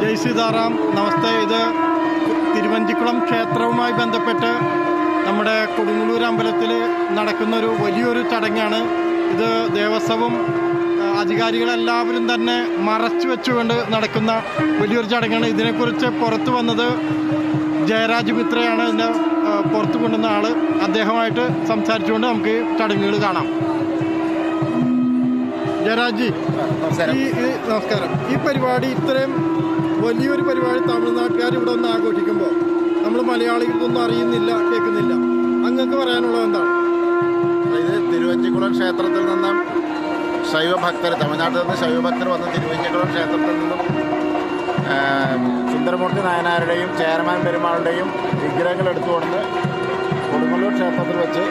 ജയ് സീതാറാം നമസ്തേ. ഇത് തിരുവഞ്ചിക്കുളം ക്ഷേത്രവുമായി ബന്ധപ്പെട്ട് നമ്മുടെ കൊടുങ്ങല്ലൂർ അമ്പലത്തിൽ നടക്കുന്നൊരു വലിയൊരു ചടങ്ങാണ്. ഇത് ദേവസ്വവും അധികാരികളെല്ലാവരും തന്നെ മറച്ചു വെച്ചുകൊണ്ട് നടക്കുന്ന വലിയൊരു ചടങ്ങാണ്. ഇതിനെക്കുറിച്ച് പുറത്തു വന്നത് ജയരാജ് മിത്രയാണ്. ഇതിന്റെ പുറത്തു കൊണ്ടുവന്ന ആൾ അദ്ദേഹമായിട്ട് സംസാരിച്ചുകൊണ്ട് നമുക്ക് ഈ ചടങ്ങുകൾ കാണാം. ജയരാജ് ഈ- നമസ്കാരം. ഈ പരിപാടി ഇത്രയും വലിയൊരു പരിപാടി തമിഴ്നാട്ടുകാർ ഇവിടെ ഒന്ന് ആഘോഷിക്കുമ്പോൾ നമ്മൾ മലയാളികൾക്കൊന്നും അറിയുന്നില്ല കേൾക്കുന്നില്ല. അങ്ങക്ക് പറയാനുള്ളത് എന്താണ്? ഇത് തിരുവഞ്ചിക്കുളം ക്ഷേത്രത്തിൽ നിന്നും ശൈവഭക്തർ തമിഴ്നാട്ടിൽ നിന്ന് ശൈവഭക്തർ വന്ന് തിരുവഞ്ചിക്കുളം ക്ഷേത്രത്തിൽ നിന്നും സുന്ദരമൂർത്തി നായനാരുടെയും ചെയർമാൻ പെരുമാളുടെയും വിഗ്രഹങ്ങൾ എടുത്തുകൊണ്ട് കൊടുങ്ങല്ലൂർ ക്ഷേത്രത്തിൽ വെച്ച്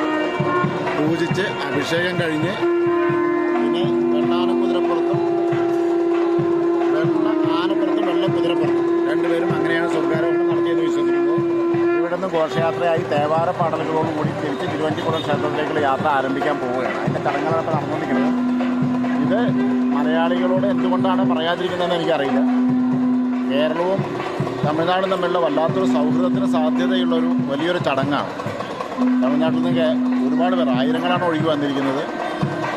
പൂജിച്ച് അഭിഷേകം കഴിഞ്ഞ് പിന്നെ വെള്ളാന ഘോഷയാത്രയായി തേവാര പാടലുകളോടും കൂടി തിരിച്ച് തിരുവഞ്ചിക്കുളം ക്ഷേത്രത്തിലേക്കുള്ള യാത്ര ആരംഭിക്കാൻ പോവുകയാണ്. അതിന്റെ ചടങ്ങുകളാണ് ഇപ്പോൾ നടന്നുകൊണ്ടിരിക്കുന്നത് ഇത് മലയാളികളോട് എന്തുകൊണ്ടാണ് പറയാതിരിക്കുന്നതെന്ന് എനിക്കറിയില്ല. കേരളവും തമിഴ്നാടും തമ്മിലുള്ള വല്ലാത്തൊരു സൗഹൃദത്തിന് സാധ്യതയുള്ളൊരു വലിയൊരു ചടങ്ങാണ്. തമിഴ്നാട്ടിൽ നിന്ന് ഒരുപാട് പേർ ആയിരങ്ങളാണ് ഒഴുകി വന്നിരിക്കുന്നത്.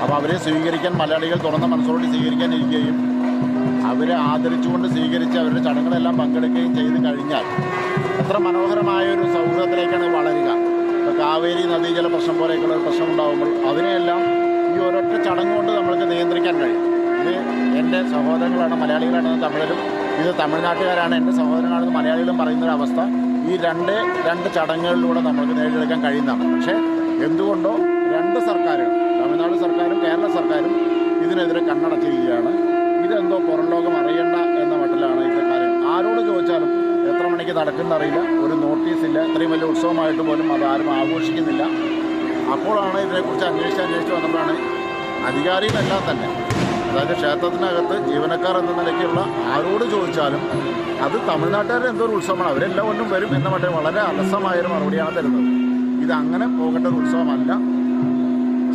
അപ്പോൾ അവരെ സ്വീകരിക്കാൻ മലയാളികൾ തുറന്ന മനസ്സോടെ സ്വീകരിക്കാൻ ഇരിക്കുകയും അവരെ ആദരിച്ചുകൊണ്ട് സ്വീകരിച്ച് അവരുടെ ചടങ്ങുകളെല്ലാം പങ്കെടുക്കുകയും ചെയ്ത് കഴിഞ്ഞാൽ എത്ര മനോഹരമായ ഒരു സൗഹൃദത്തിലേക്കാണ് വളരുക. ഇപ്പോൾ കാവേരി നദീജല പ്രശ്നം പോലെയൊക്കെയുള്ള ഒരു പ്രശ്നം ഉണ്ടാകുമ്പോൾ അതിനെയെല്ലാം ഈ ഒരൊറ്റ ചടങ്ങ് കൊണ്ട് നമ്മൾക്ക് നിയന്ത്രിക്കാൻ കഴിയും. ഇത് എന്റെ സഹോദരങ്ങളാണ് മലയാളികളാണ് തമിഴരും ഇത് തമിഴ്നാട്ടുകാരാണ് എന്റെ സഹോദരങ്ങളാണെന്ന് മലയാളികളും പറയുന്ന ഒരു അവസ്ഥ. ഈ രണ്ട് രണ്ട് ചടങ്ങുകളിലൂടെ നമ്മൾക്ക് നേടിയെടുക്കാൻ കഴിയുന്നതാണ്. പക്ഷേ എന്തുകൊണ്ടോ രണ്ട് സർക്കാരുകൾ തമിഴ്നാട് സർക്കാരും കേരള സർക്കാരും ഇതിനെതിരെ കണ്ണടച്ചിരിക്കുകയാണ്. ഇതെന്തോ പുറം ലോകം അറിയണ്ട എന്ന മട്ടിലാണ് ഇത് കാര്യം. ആരോട് ചോദിച്ചാലും എത്ര മണിക്ക് നടക്കുന്നറിയില്ല ഒരു നോട്ടീസ് ഇല്ല. ഇത്രയും വലിയ ഉത്സവമായിട്ട് പോലും അത് ആരും ആഘോഷിക്കുന്നില്ല. അപ്പോഴാണ് ഇതിനെക്കുറിച്ച് അന്വേഷിച്ച് അന്വേഷിച്ച് വന്നപ്പോഴാണ് അധികാരികളെല്ലാം തന്നെ അതായത് ക്ഷേത്രത്തിനകത്ത് ജീവനക്കാർ എന്ന നിലയ്ക്കുള്ള ആരോട് ചോദിച്ചാലും അത് തമിഴ്നാട്ടുകാരുടെ എന്തോ ഒരു ഉത്സവമാണ്. അവരെല്ലാം ഒന്നും വരും എന്ന മട്ടിൽ വളരെ അലസമായൊരു മറുപടിയാണ് തരുന്നത്. ഇത് അങ്ങനെ പോകേണ്ട ഒരു ഉത്സവമല്ല.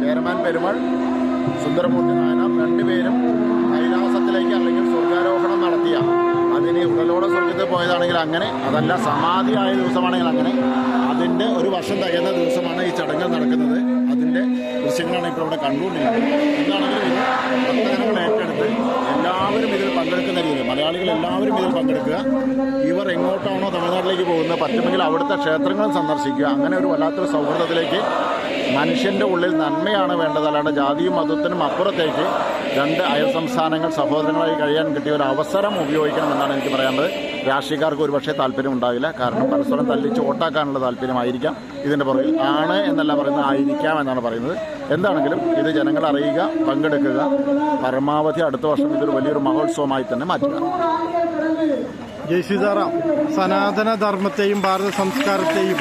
ചെയർമാൻ പെരുമാൾ സുന്ദരമൂർത്തി നായനാർ രണ്ടുപേരും കൈലാസത്തിലേക്ക് അല്ലെങ്കിൽ സ്വർഗാരോഹണം നടത്തിയ അതിന് ഉടലോടെ സ്വർഗത്തിൽ പോയതാണെങ്കിൽ അങ്ങനെ അതല്ല സമാധിയായ ദിവസമാണെങ്കിൽ അങ്ങനെ അതിന്റെ ഒരു വർഷം തികയുന്ന ദിവസമാണ് ഈ ചടങ്ങ് നടക്കുന്നത്. അതിന്റെ ദൃശ്യങ്ങളാണ് ഇപ്പോൾ ഇവിടെ കണ്ടുകൊണ്ടിരിക്കുന്നത്. എന്താണെങ്കിലും ഭക്തജനങ്ങൾ ഏറ്റെടുത്ത് എല്ലാവരും ഇതിൽ പങ്കെടുക്കുന്ന രീതിയിൽ മലയാളികൾ എല്ലാവരും ഇതിൽ പങ്കെടുക്കുക. ഇവർ എങ്ങോട്ടാണോ തമിഴ്നാട്ടിലേക്ക് പോകുന്നത് പറ്റുമെങ്കിൽ അവിടുത്തെ ക്ഷേത്രങ്ങളും സന്ദർശിക്കുക. അങ്ങനെ ഒരു വല്ലാത്തൊരു സൗഹൃദത്തിലേക്ക് മനുഷ്യന്റെ ഉള്ളിൽ നന്മയാണ് വേണ്ടത്. അല്ലാണ്ട് ജാതിയും മതത്തിനും അപ്പുറത്തേക്ക് രണ്ട് അയൽ സംസ്ഥാനങ്ങൾ സഹോദരങ്ങളായി കഴിയാൻ കിട്ടിയ ഒരു അവസരം ഉപയോഗിക്കണമെന്നാണ് എനിക്ക് പറയാനുള്ളത്. രാഷ്ട്രീയക്കാർക്ക് ഒരുപക്ഷെ താല്പര്യം ഉണ്ടാവില്ല. കാരണം പരസ്പരം തല്ലിച്ച് ഓട്ടാക്കാനുള്ള താല്പര്യമായിരിക്കാം. ഇതിന്റെ പുറകിൽ ആണ് എന്നല്ല പറയുന്നത് ആയിരിക്കാം എന്നാണ് പറയുന്നത്. എന്താണെങ്കിലും ഇത് ജനങ്ങളെ അറിയുക പങ്കെടുക്കുക പരമാവധി അടുത്ത വർഷം ഇതൊരു വലിയൊരു മഹോത്സവമായി തന്നെ മാറ്റുക. ജയ് സീതാറാം സനാതന ധർമ്മത്തെയും ഭാരത സംസ്കാരത്തെയും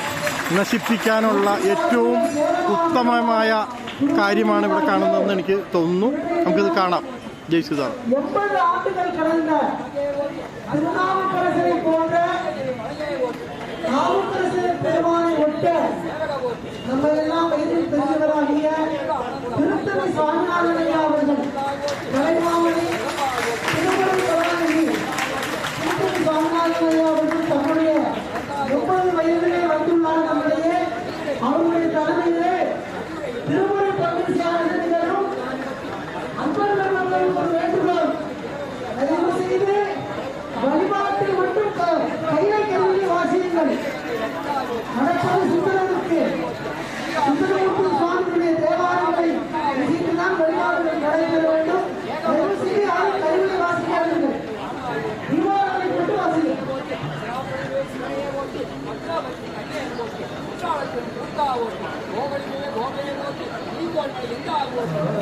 നശിപ്പിക്കാനുള്ള ഏറ്റവും ഉത്തമമായ കാര്യമാണ് ഇവിടെ കാണുന്നതെന്ന് എനിക്ക് തോന്നുന്നു നമുക്കിത് കാണാം ജയ് സീതാറാം எண்பது ஆண்டுகள் கடந்த திருநாவுக்கரசரை போன்ற நாவுக்கரசர் பெருமானை ஒட்ட நம்ம எல்லாம் வயதில் பெரியவராகிய திருத்தணி சுவாமிநாதனையா நடக்கிறார்கள் நடப்பது சுந்தரனுக்கு. சுந்தரமுத்து சுவாமியுடைய தேவாலயங்களை சீட்டுதான் வழிபாடுகள் நடைபெற வேண்டும். தயவு செய்து யாரும் கைவிட வாசிக்காதீர்கள். தீபாவளி கொண்டு வாசிங்க உற்சாகத்தில் உற்சாகம் கோவிலே கோவிலே நோக்கி நீ கோவிலே எந்த ஆகும்